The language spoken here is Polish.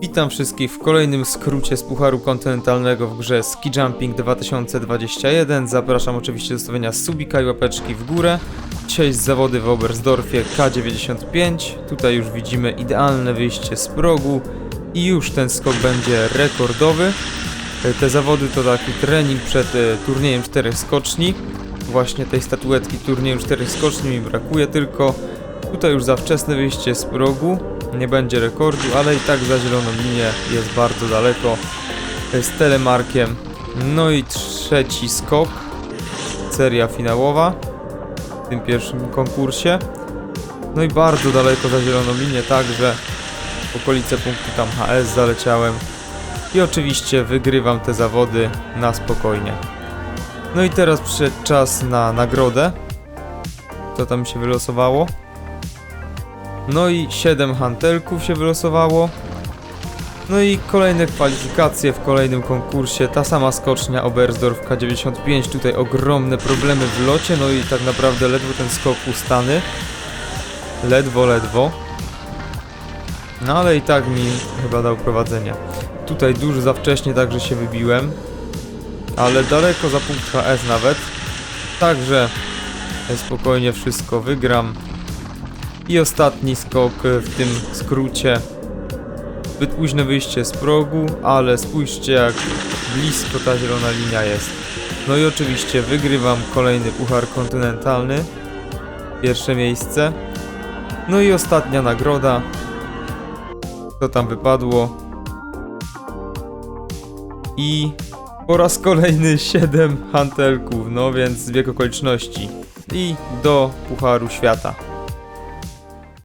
Witam wszystkich w kolejnym skrócie z Pucharu Kontynentalnego w grze Ski Jumping 2021. Zapraszam oczywiście do stawienia subika i łapeczki w górę. Dzisiaj z zawody w Oberstdorfie K95. Tutaj już widzimy idealne wyjście z progu i już ten skok będzie rekordowy. E, Te zawody to taki trening przed e, turniejem czterech skoczni. Właśnie tej statuetki turnieju czterech skoczni mi brakuje tylko. Tutaj już za wczesne wyjście z progu. Nie będzie rekordu, ale i tak za zieloną linię jest bardzo daleko. Z telemarkiem. No i trzeci skok. Seria finałowa w tym pierwszym konkursie. No i bardzo daleko za zieloną linię, także w okolice punktu tam HS zaleciałem. I oczywiście wygrywam te zawody na spokojnie. No i teraz przyszedł czas na nagrodę. Co tam się wylosowało? No i 7 hantelków się wylosowało. No i kolejne kwalifikacje w kolejnym konkursie. Ta sama skocznia Oberstdorf K95. Tutaj ogromne problemy w locie. No i tak naprawdę ledwo ten skok ustany. Ledwo, ledwo. No ale i tak mi chyba dał prowadzenie. Tutaj dużo za wcześnie także się wybiłem. Ale daleko za punkt HS nawet. Także spokojnie wszystko wygram. I ostatni skok w tym skrócie. Zbyt późne wyjście z progu, ale spójrzcie jak blisko ta zielona linia jest. No i oczywiście wygrywam kolejny puchar kontynentalny. Pierwsze miejsce. No i ostatnia nagroda. Co tam wypadło? I po raz kolejny 7 hantelków, no więc zbieg okoliczności. I do Pucharu Świata.